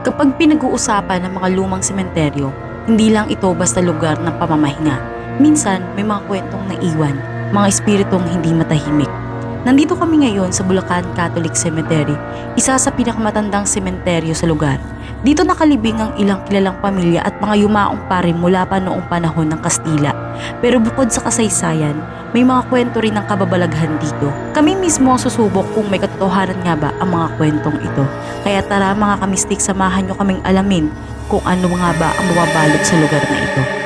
Kapag pinag-uusapan ng mga lumang sementeryo, hindi lang ito basta lugar ng pamamahinga. Minsan, may mga kwentong naiwan, mga espiritong hindi matahimik. Nandito kami ngayon sa Bulacan Catholic Cemetery, isa sa pinakamatandang sementeryo sa lugar. Dito nakalibing ang ilang kilalang pamilya at mga yumaong pare mula pa noong panahon ng Kastila. Pero bukod sa kasaysayan, may mga kwento rin ng kababalaghan dito. Kami mismo ang susubok kung may katotohanan nga ba ang mga kwentong ito. Kaya tara mga kamistik, samahan nyo kaming alamin kung ano nga ba ang mababalot sa lugar na ito.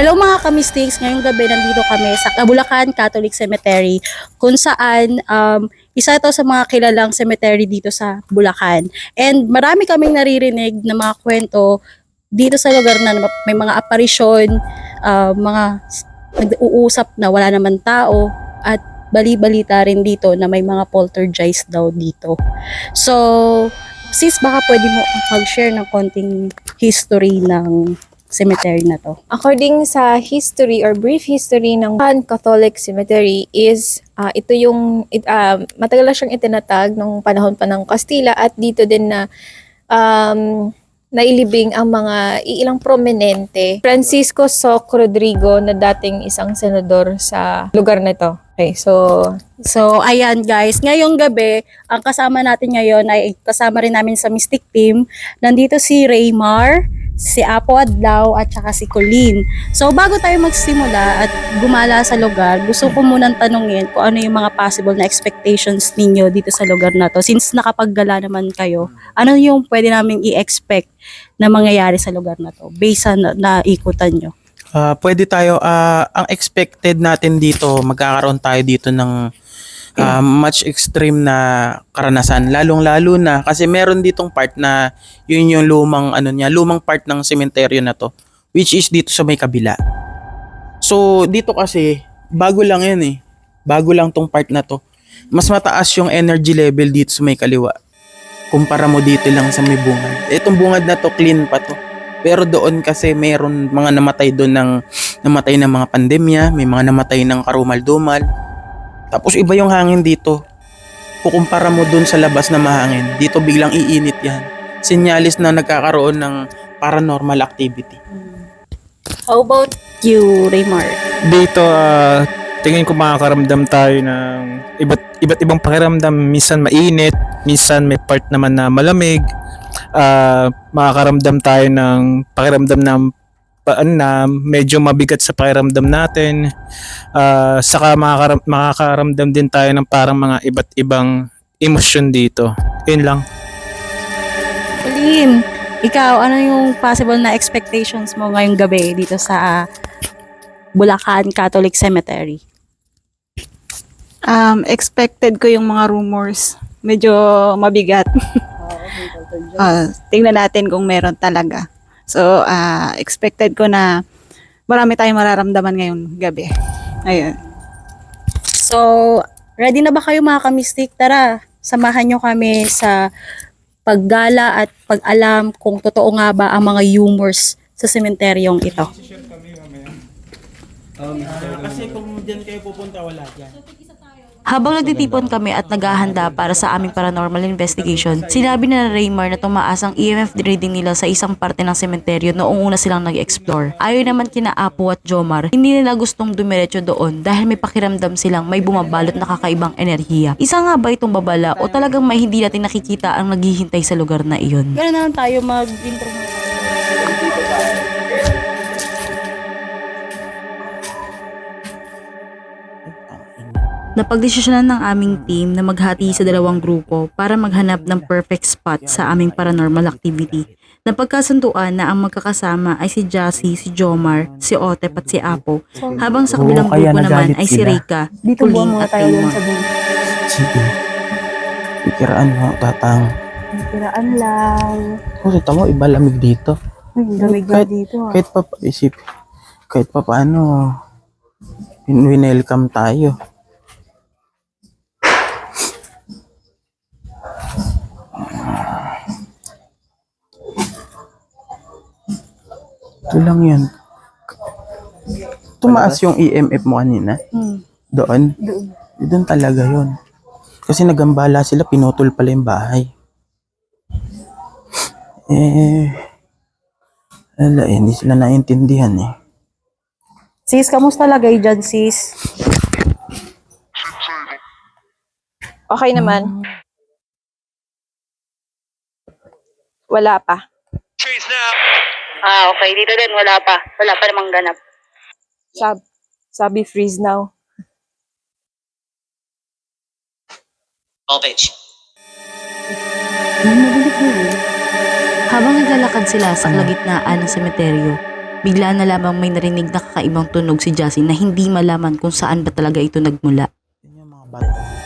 Hello mga kamistiks, ngayong gabi nandito kami sa Bulacan Catholic Cemetery kung saan um, isa ito sa mga kilalang cemetery dito sa Bulacan. And marami kaming naririnig na mga kwento dito sa lugar na may mga aparisyon, uh, mga nag-uusap na wala naman tao at bali-balita rin dito na may mga poltergeist daw dito. So, sis baka pwede mo mag-share ng konting history ng cemetery na to. According sa history or brief history ng Pan Catholic Cemetery is ah, ito yung it, ah, matagal na siyang itinatag nung panahon pa ng Kastila at dito din na um, nailibing ang mga iilang prominente. Francisco Soc Rodrigo na dating isang senador sa lugar na ito. Okay, so So, ayan guys, ngayong gabi, ang kasama natin ngayon ay kasama rin namin sa Mystic Team. Nandito si Raymar, si Apo Adlaw, at saka si Colleen. So, bago tayo magsimula at gumala sa lugar, gusto ko munang tanungin kung ano yung mga possible na expectations ninyo dito sa lugar na to. Since nakapaggala naman kayo, ano yung pwede namin i-expect na mangyayari sa lugar na to based sa na, naikutan nyo? Ah, pwede tayo, ah, ang expected natin dito, magkakaroon tayo dito ng ah, much extreme na karanasan. Lalong-lalo na, kasi meron ditong part na yun yung lumang, ano niya, lumang part ng sementeryo na to, which is dito sa may kabila. So, dito kasi, bago lang yan eh. Bago lang tong part na to. Mas mataas yung energy level dito sa may kaliwa. Kumpara mo dito lang sa may bungad. Itong bungad na to, clean pa to. Pero doon kasi mayroon mga namatay doon ng namatay ng mga pandemya, may mga namatay ng karumal-dumal. Tapos iba yung hangin dito. Kukumpara mo doon sa labas na mahangin, dito biglang iinit yan. Sinyalis na nagkakaroon ng paranormal activity. How about you, Raymar? dito ah, tingin ko makakaramdam tayo ng iba't iba't ibang pakiramdam minsan mainit minsan may part naman na malamig Ah, makakaramdam tayo ng pakiramdam na pa- ano na medyo mabigat sa pakiramdam natin Ah, saka makakaram- makakaramdam din tayo ng parang mga iba't ibang emosyon dito yun lang Colleen, ikaw, ano yung possible na expectations mo ngayong gabi dito sa Bulacan Catholic Cemetery? Um, expected ko yung mga rumors. Medyo mabigat. Ah, tingnan natin kung meron talaga. So, ah, expected ko na marami tayong mararamdaman ngayong gabi. Ayun. So, ready na ba kayo mga kamistik? Tara, samahan nyo kami sa paggala at pag-alam kung totoo nga ba ang mga humors sa sementeryong ito. kasi kung diyan kayo pupunta, wala dyan. Habang nagtitipon kami at naghahanda para sa aming paranormal investigation, sinabi na Raymar na tumaas ang EMF reading nila sa isang parte ng sementeryo noong una silang nag-explore. Ayon naman kina Apo at Jomar, hindi nila gustong dumiretso doon dahil may pakiramdam silang may bumabalot na kakaibang enerhiya. Isa nga ba itong babala o talagang may hindi natin nakikita ang naghihintay sa lugar na iyon? Gano'n naman tayo mag-intro Napagdesisyonan ng aming team na maghati sa dalawang grupo para maghanap ng perfect spot sa aming paranormal activity. Napagkasunduan na ang magkakasama ay si Jassy, si Jomar, si Otep at si Apo, habang sa kabilang kaya grupo naman ay si. Rika, Colleen at Raymar. Sige. Ikiraan mo, tatang. Tiraan lang. Kung kita mo, iba lamig dito. Lamig na dito. Kahit pa, isip, kahit pa paano, welcome tayo. Ito lang yan. Tumaas yung EMF mo kanina? Hmm. Doon? Doon talaga yon. Kasi nagambala sila, pinutol pala yung bahay. Eh, wala eh, hindi sila naintindihan eh. Sis, kamusta lagay dyan, sis? Okay naman. Wala pa. Ah, okay. Dito din, wala pa. Wala pa namang ganap. Sab sabi freeze now. Habang naglalakad sila sa kalagitnaan ng semeteryo, bigla na lamang may narinig na kakaibang tunog si Jassy na hindi malaman kung saan ba talaga ito nagmula. Yan yung mga bata.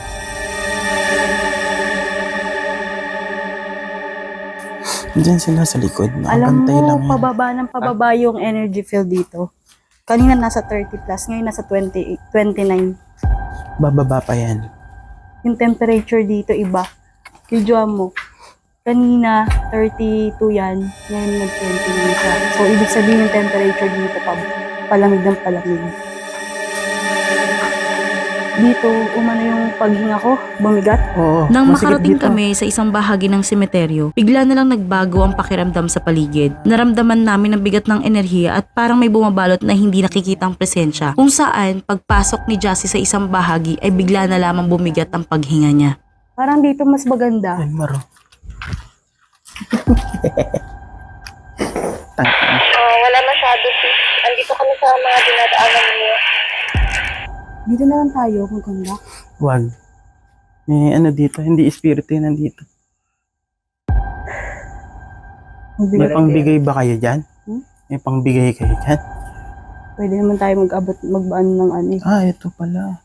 Diyan sila sa likod. Alam Nakabantay lang mo, yan. pababa ng pababa yung energy field dito. Kanina nasa 30 plus, ngayon nasa 28, 29. Bababa pa yan. Yung temperature dito iba. Kidyoan mo. Kanina 32 yan, ngayon nag-29 siya. So, ibig sabihin yung temperature dito pa, palamig ng palamig. Dito, umano yung paghinga ko, bumigat. Oo. Nang masikip makarating dito. kami sa isang bahagi ng semeteryo, bigla na lang nagbago ang pakiramdam sa paligid. Naramdaman namin ang bigat ng enerhiya at parang may bumabalot na hindi nakikitang presensya. Kung saan, pagpasok ni Jassy sa isang bahagi ay bigla na lamang bumigat ang paghinga niya. Parang dito mas maganda. Ay, maro. Tangina. Oh, wala masyado sis. Andito kami sa mga dinadaanan niyo. Dito na lang tayo, maganda. Wag. May ano dito, hindi espiritu yun nandito. May pangbigay ba kayo dyan? Hmm? May pangbigay kayo dyan? Pwede naman tayo mag-abot, magbaan ng ano eh. Ah, ito pala.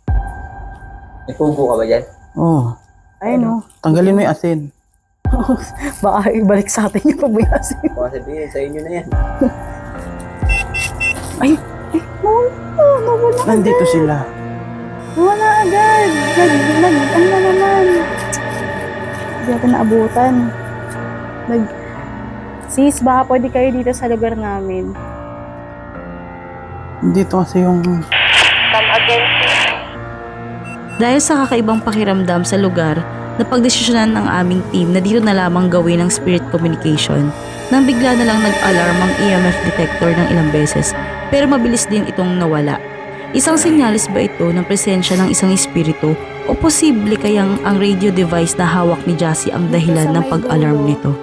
May pugo ka ba dyan? Oh, Ayun oh. tanggalin mo yung asin. Baka ibalik sa atin yung pagbayasi. Baka sabihin, sa inyo na yan. Ay, ay, mawala, mawala Nandito sila. Agad. Nag, nag, ano na naman. Hindi natin naabutan. Nag, sis, baka pwede kayo dito sa lugar namin. Dito kasi yung... Come again sis. Dahil sa kakaibang pakiramdam sa lugar, napagdesisyonan ng aming team na dito na lamang gawin ang spirit communication nang bigla na lang nag-alarm ang EMF detector ng ilang beses pero mabilis din itong nawala. Isang sinyalis ba ito ng presensya ng isang espiritu o posible kayang ang radio device na hawak ni Jassy ang dahilan ng pag-alarm nito?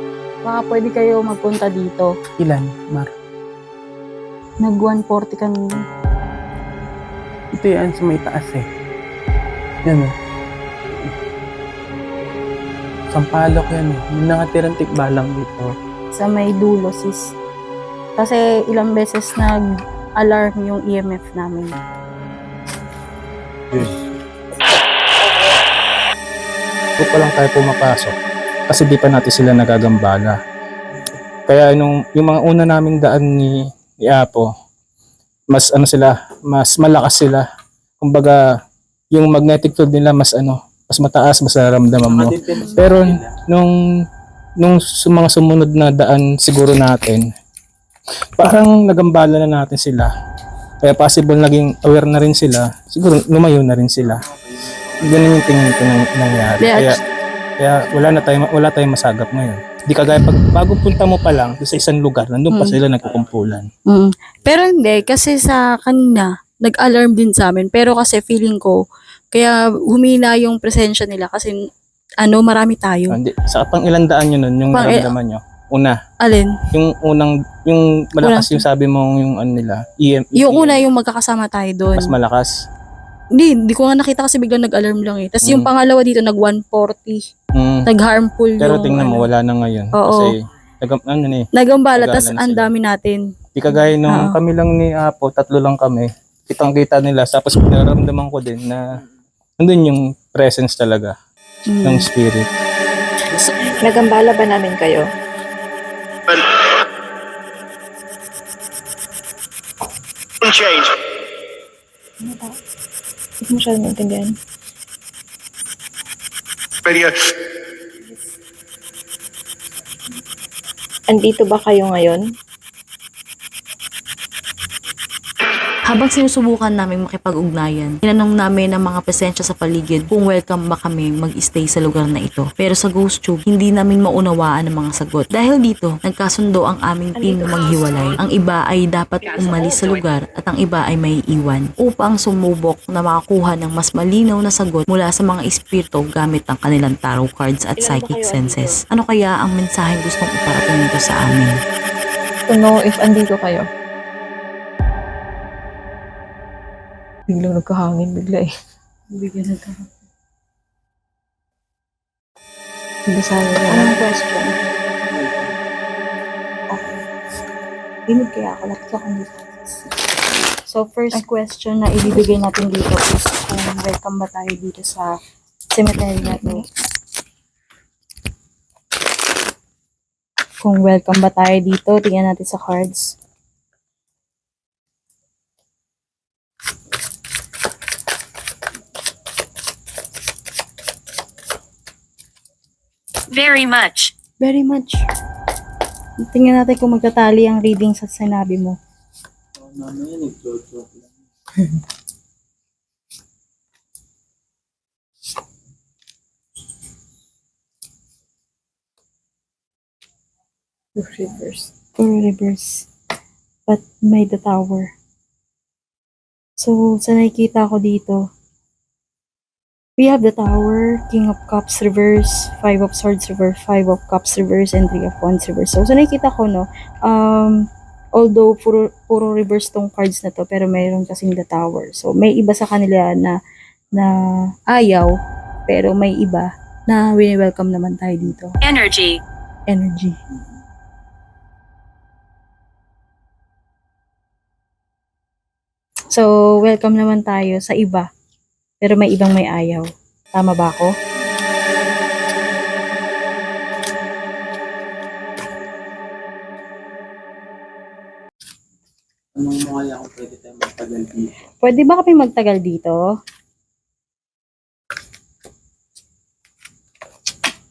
Baka pwede kayo magpunta dito. Ilan, Mar? Nag 140 kanina. Ito yan sa may taas eh. Yan oh. Sampalok yan eh. May nakatirang tikbalang dito. Sa may dulo, sis. Kasi ilang beses nag-alarm yung EMF namin. Huwag pa lang tayo pumapasok kasi di pa natin sila nagagambala. Kaya nung yung mga una naming daan ni, ni Apo, mas ano sila, mas malakas sila. Kumbaga, yung magnetic field nila mas ano, mas mataas, mas nararamdaman mo. Pero nung nung mga sumunod na daan siguro natin, parang nagambala na natin sila. Kaya possible naging aware na rin sila. Siguro lumayo na rin sila. Ganun yung tingin ko nang nangyari. Yeah, Kaya, kaya wala na tayo wala tayong masagap ngayon. Di kagaya pag bago punta mo pa lang sa isang lugar, nandun pa Mm. sila nagkukumpulan. Mm. Pero hindi, kasi sa kanina, nag-alarm din sa amin. Pero kasi feeling ko, kaya humina yung presensya nila kasi ano, marami tayo. Hindi, sa pang ilang daan yun nun, yung Pang- naramdaman nyo. Una, Alin? yung unang, yung malakas Unang- yung sabi mo yung ano nila, EM, Yung EM, una, yung magkakasama tayo doon. mas malakas. Hindi, hindi ko nga nakita kasi biglang nag-alarm lang eh. Tapos yung Mm. pangalawa dito, nag-140. Mm. Nag-harmful Pero yung... tingnan mo, ano. wala na ngayon. Oo. Kasi, nag, ano na eh, Nagambala, Nagalan tas ang sila. dami natin. di kagaya nung Oo. kami lang ni Apo, tatlo lang kami. Kitang kita nila. Tapos nararamdaman ko din na nandun yung presence talaga Mm. ng spirit. Nagambala ba namin kayo? Change. Hindi ko masyadong maintindihan. Radio. Andito ba kayo ngayon? Habang sinusubukan namin makipag-ugnayan, tinanong namin ang mga presensya sa paligid kung welcome ba kami mag-stay sa lugar na ito. Pero sa Ghost Tube, hindi namin maunawaan ang mga sagot. Dahil dito, nagkasundo ang aming team na maghiwalay. Ang iba ay dapat umalis sa lugar at ang iba ay may iwan upang sumubok na makakuha ng mas malinaw na sagot mula sa mga espiritu gamit ang kanilang tarot cards at psychic senses. Ano kaya ang mensaheng gustong iparating nito sa amin? To know if andito kayo. Biglang nagkahangin bigla eh. Bigyan na ka. Basahin niya. Anong question? Okay. Dinig kaya ako. Lapit ako dito. So, first question na ibibigay natin dito is kung welcome ba tayo dito sa cemetery na to. Kung welcome ba tayo dito, tingnan natin sa cards. Very much. Very much. Tingnan natin kung magtatali ang reading sa sinabi mo. Reverse. Puro reverse. But may the tower. So, sa nakikita ko dito, we have the tower, King of Cups reverse, Five of Swords reverse, Five of Cups reverse, and Three of Wands reverse. So, sa nakikita ko, no, um, although puro, puro reverse tong cards na to, pero mayroon kasing the tower. So, may iba sa kanila na, na ayaw, pero may iba na welcome naman tayo dito. Energy. Energy. So, welcome naman tayo sa iba. Pero may ibang may ayaw. Tama ba ako? Anong mga kaya kung pwede tayo magtagal dito? Pwede ba kami magtagal dito?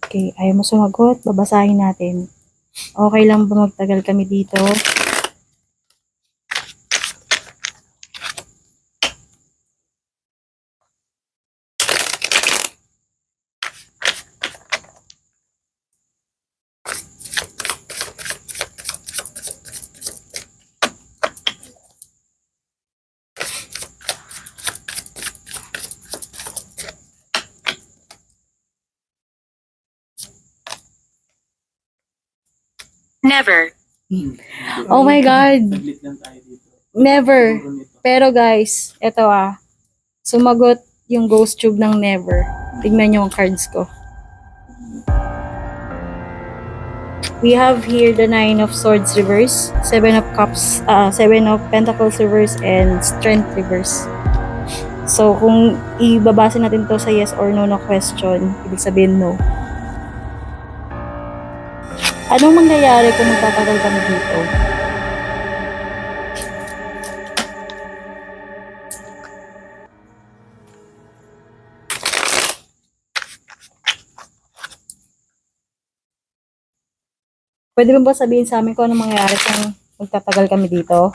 Okay, ayaw mo sumagot. Babasahin natin. Okay lang ba magtagal kami dito? Never. Oh my God! Saglit lang tayo dito. Never! Siguro nito. Pero guys, eto ah. Sumagot yung ghost tube ng never. Tignan nyo ang cards ko. We have here the Nine of Swords reverse, Seven of Cups, uh, Seven of Pentacles reverse, and Strength reverse. So, kung ibabase natin to sa yes or no na question, ibig sabihin no. Anong mangyayari kung magtatagal kami dito? Pwede mo ba sabihin sa amin kung ano mangyayari kung magtatagal kami dito?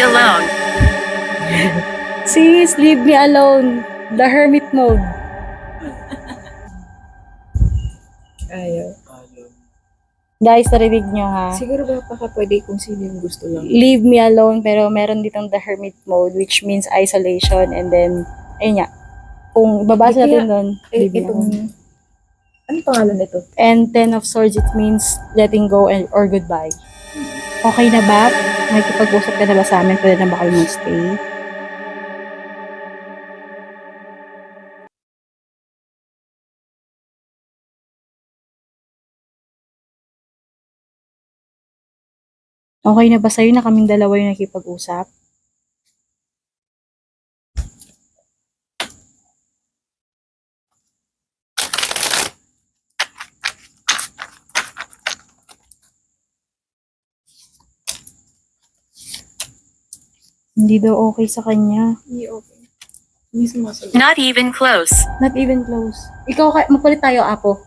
Me alone. Sis, leave me alone. The hermit mode. Ayaw. Guys, narinig nyo ha. Siguro ba baka pwede kung sino yung gusto lang. Leave me alone, pero meron ditong the hermit mode, which means isolation, and then, ayun nga. Kung babasa natin doon, Eh, leave me itong... alone. Ano pangalan nito? And Ten of Swords, it means letting go and or goodbye. Okay na ba? Makikipag-usap ka na ba sa amin? Pwede na ba kayo mag-stay? Okay na ba sa'yo na kaming dalawa yung nakipag-usap? Hindi daw okay sa kanya. Hindi okay. Hindi sumasagot. Not even close. Not even close. Ikaw, magpalit tayo, Apo.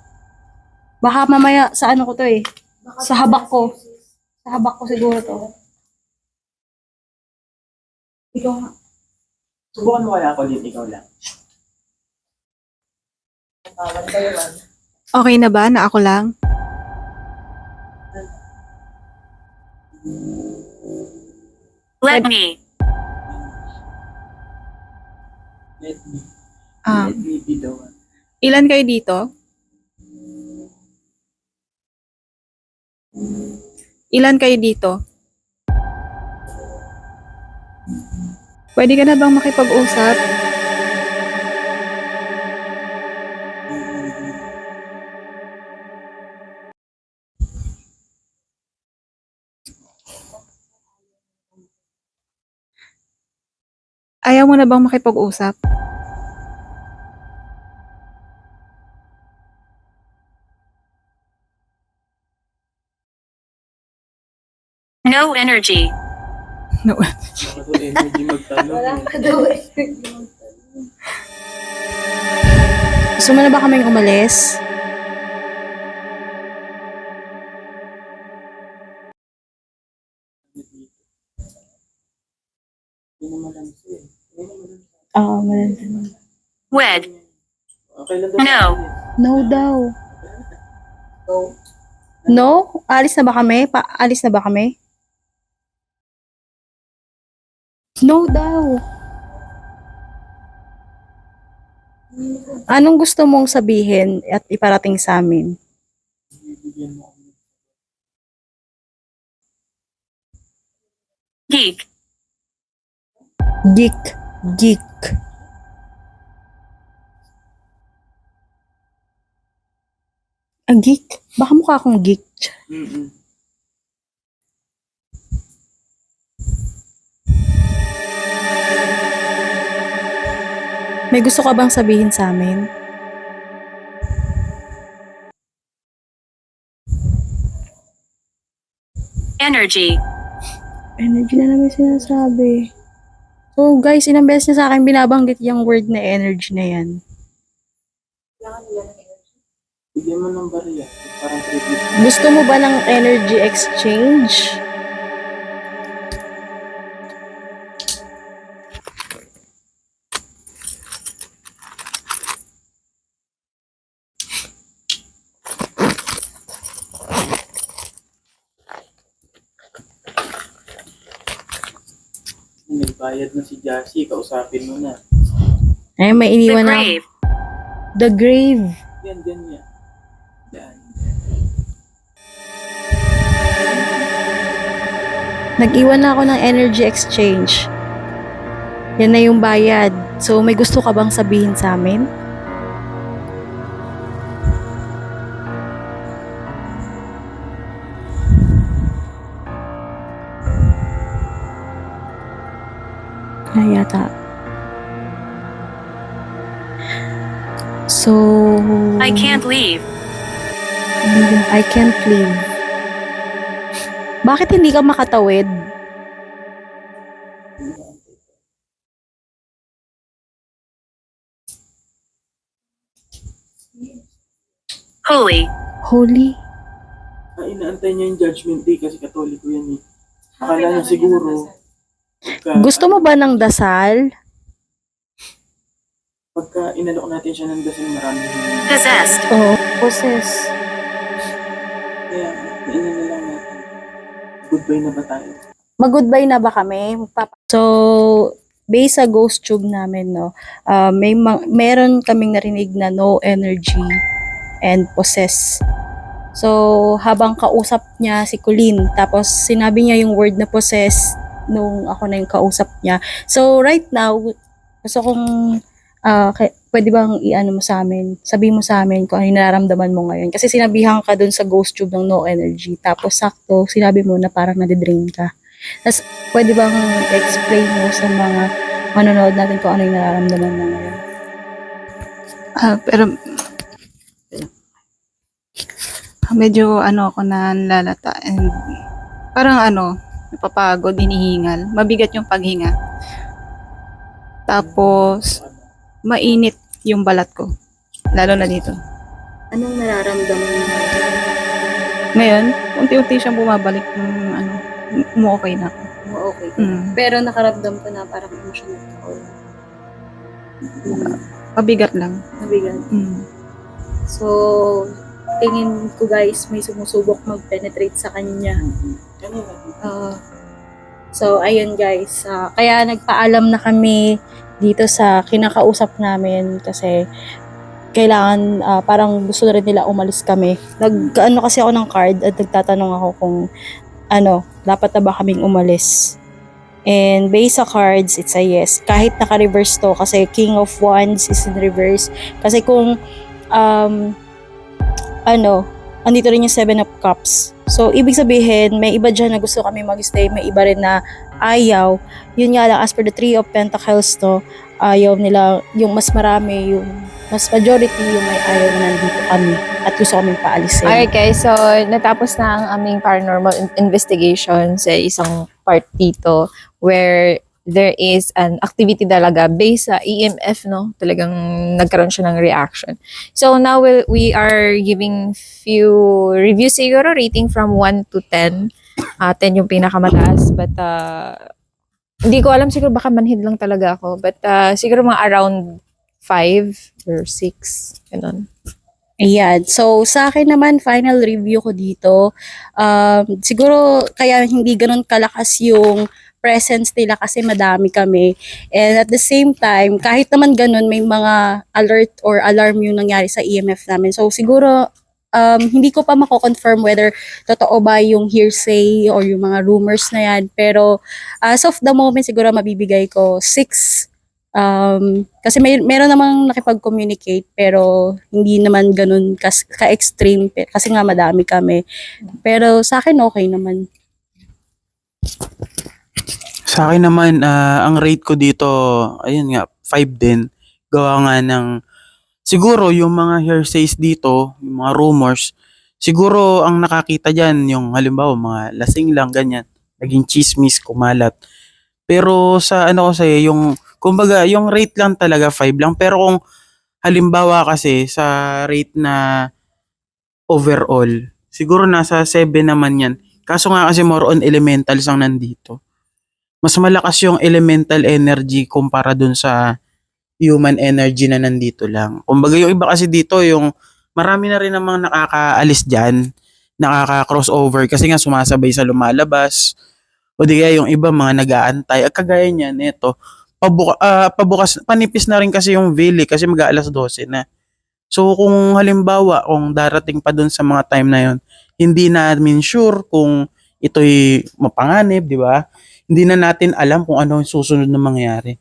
Baka mamaya sa ano ko to eh. Sa habak ko. Sa habak ko siguro to. Ikaw nga. Subukan mo kaya ako din, ikaw lang. Okay na ba na ako lang? Let me. Let me, Ah, let me be the one. ilan kayo dito? Ilan kayo dito? Pwede ka na bang makipag-usap? Ayaw mo na bang makipag-usap? No energy. No. Daw energy magtanong. Gusto mo na ba kaming umalis? Hindi naman lang siya eh. Oo, Wed. Okay lang daw. No. No daw. No? Alis na ba kami? Pa alis na ba kami? No daw. Anong gusto mong sabihin at iparating sa amin? Geek. Geek. Geek. Ah, geek? Baka mukha akong geek. Mm-mm. May gusto ka bang sabihin sa amin? Energy. Energy na naman sinasabi. So guys, ilang beses niya sa akin binabanggit yung word na energy na yan. Bigyan mo ng bariya. Gusto mo ba ng energy exchange? Nagbayad na si Jassy. Kausapin mo na. Ay, may The iniwan na. grave. The grave. Yan, yan, yan. Yan. Nag-iwan na ako ng energy exchange. Yan na yung bayad. So, may gusto ka bang sabihin sa amin? Na yata. So, I can't leave. I can't leave. Bakit hindi ka makatawid? Holy. Holy. Ah, inaantay niya yung judgment day kasi katoliko yan eh. Akala niya siguro. Pagka, Gusto mo ba ng dasal? Pagka inalok natin siya ng dasal marami. Possessed. Oo. Poses. Kaya, ina na lang natin. Goodbye na ba tayo? Mag-goodbye na ba kami? Magpapa- so, based sa ghost tube namin, no, uh, may ma- meron kaming narinig na no energy and possess. So, habang kausap niya si Colleen, tapos sinabi niya yung word na possess nung ako na yung kausap niya. So, right now, gusto kong, ah, kay- pwede bang i-ano mo sa amin, sabihin mo sa amin kung ano yung nararamdaman mo ngayon. Kasi sinabihan ka dun sa ghost tube ng no energy. Tapos, sakto, sinabi mo na parang nadidrain ka. Tapos, pwede bang explain mo sa mga manonood natin kung ano yung nararamdaman mo ngayon? Ah, pero medyo ano ako na lalata and parang ano, napapagod, hinihingal. Mabigat yung paghinga. Tapos, mainit yung balat ko. Lalo na dito. Anong nararamdaman mo? Ngayon, unti-unti siyang bumabalik ng ano, umu-okay na ako. Oh, okay. Mm. Pero nakaramdam ko na parang emotional ka or Pabigat lang. nabigat. Mm. So, tingin ko guys, may sumusubok mag-penetrate sa kanya. So, ayun guys. ah, kaya nagpaalam na kami dito sa kinakausap namin kasi kailangan, ah, parang gusto na rin nila umalis kami. Nag-ano kasi ako ng card at nagtatanong ako kung ano, dapat na ba kaming umalis. And based sa cards, it's a yes. Kahit naka-reverse to kasi King of Wands is in reverse. Kasi kung um, ano, andito rin yung Seven of Cups. So, ibig sabihin, may iba dyan na gusto kami mag-stay, may iba rin na ayaw. Yun nga lang, as per the Three of Pentacles to, ayaw nila, yung mas marami, yung mas majority yung may ayaw na nandito kami at gusto kami paalisin. Guys, so natapos na ang aming paranormal in- investigation sa isang part dito where there is an activity talaga based sa EMF, no? Talagang nagkaroon siya ng reaction. So now we, we are giving few reviews siguro, rating from 1 to 10. Uh, 10 yung pinakamataas, but uh, hindi ko alam, siguro baka manhid lang talaga ako. But uh, siguro mga around 5 or 6, ganun. Ayan. So, sa akin naman, final review ko dito. Um, siguro, kaya hindi ganun kalakas yung presence nila kasi madami kami. And at the same time, kahit naman ganun, may mga alert or alarm yung nangyari sa EMF namin. So, siguro, um, hindi ko pa mako-confirm whether totoo ba yung hearsay or yung mga rumors na yan. Pero, as of the moment, siguro mabibigay ko 6 Um, kasi may meron namang nakipag-communicate pero hindi naman ganun kas, ka-extreme kasi nga madami kami. Pero sa akin okay naman. Sa akin naman, ah, ang rate ko dito, ayun nga, 5 din. Gawa nga ng, siguro yung mga hearsays dito, yung mga rumors, siguro ang nakakita dyan, yung halimbawa mga lasing lang, ganyan, naging chismis, kumalat. Pero sa ano kasi, yung, kumbaga, yung rate lang talaga 5 lang. Pero kung halimbawa kasi sa rate na overall, siguro nasa 7 naman yan. Kaso nga kasi more on elementals ang nandito mas malakas yung elemental energy kumpara dun sa human energy na nandito lang. Kumbaga yung iba kasi dito, yung marami na rin namang nakakaalis dyan, nakaka-crossover kasi nga sumasabay sa lumalabas. O di kaya yung iba mga nag-aantay. At kagaya niyan, ito, pabuka, ah, pabukas, panipis na rin kasi yung veil eh, kasi mag-aalas 12 na. So kung halimbawa, kung darating pa dun sa mga time na yon hindi namin sure kung ito'y mapanganib, di ba? Hindi na natin alam kung ano yung susunod na mangyari.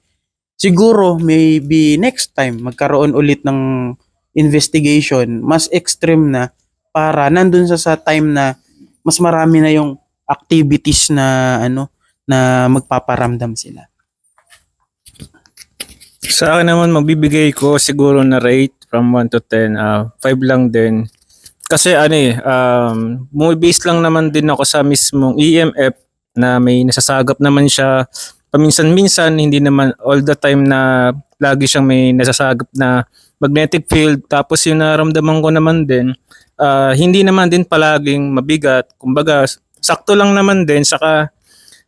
Siguro, maybe next time, magkaroon ulit ng investigation, mas extreme na, para nandun sa, sa time na mas marami na yung activities na ano na magpaparamdam sila. Sa akin naman, magbibigay ko siguro na rate from 1 to 10. ah 5 lang din. Kasi ano eh, um, base lang naman din ako sa mismong EMF na may nasasagap naman siya paminsan-minsan, hindi naman all the time na lagi siyang may nasasagap na magnetic field. Tapos yung naramdaman ko naman din, ah, hindi naman din palaging mabigat. Kumbaga, sakto lang naman din. Saka,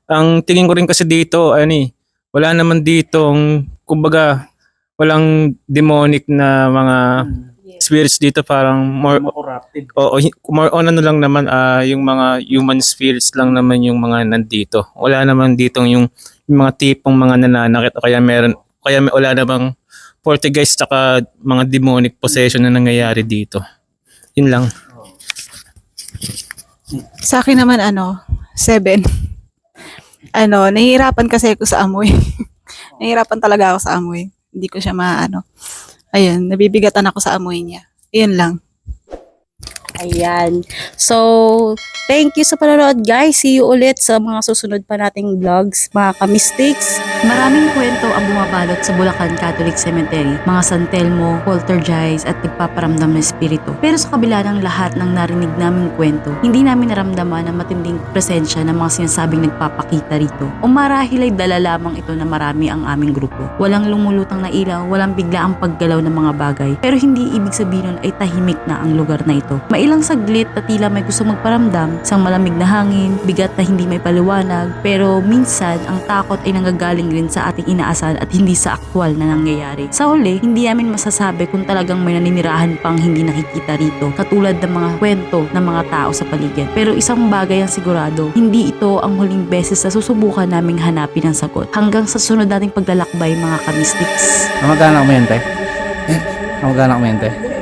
ang tingin ko rin kasi dito, ano eh, wala naman ditong, kumbaga, walang demonic na mga spirits dito parang more corrupted. Oo, more on ano lang naman ah, yung mga human spirits lang naman yung mga nandito. Wala naman dito yung, yung mga tipong mga nananakit o kaya meron kaya may, wala namang poltergeist tsaka mga demonic possession na nangyayari dito. Yun lang. Sa akin naman ano, seven. Ano, nahihirapan kasi ako sa amoy. nahihirapan talaga ako sa amoy. Hindi ko siya maano. Ayun, nabibigatan ako sa amoy niya. Ayun lang. Ayan. So, thank you sa panonood guys. See you ulit sa mga susunod pa nating vlogs, mga kamistakes. Maraming kwento ang bumabalot sa Bulacan Catholic Cemetery, mga San Telmo, poltergeist at nagpaparamdam ng espiritu. Pero sa kabila ng lahat ng narinig naming kwento, hindi namin naramdaman ang matinding presensya ng mga sinasabing nagpapakita rito. O marahil ay dala lamang ito na marami ang aming grupo. Walang lumulutang na ilaw, walang bigla ang paggalaw ng mga bagay. Pero hindi ibig sabihin nun ay tahimik na ang lugar na ito. Mailang saglit na tila may gusto magparamdam, isang malamig na hangin, bigat na hindi may paliwanag, pero minsan ang takot ay nanggagaling rin sa ating inaasahan at hindi sa aktwal na nangyayari. Sa huli, hindi namin masasabi kung talagang may naninirahan pang hindi nakikita rito, katulad ng mga kwento ng mga tao sa paligid. Pero isang bagay ang sigurado, hindi ito ang huling beses na susubukan naming hanapin ang sagot. Hanggang sa sunod nating paglalakbay mga kamistiks. Kamag-anak mo yun, te? Kamag-anak mo yun, te?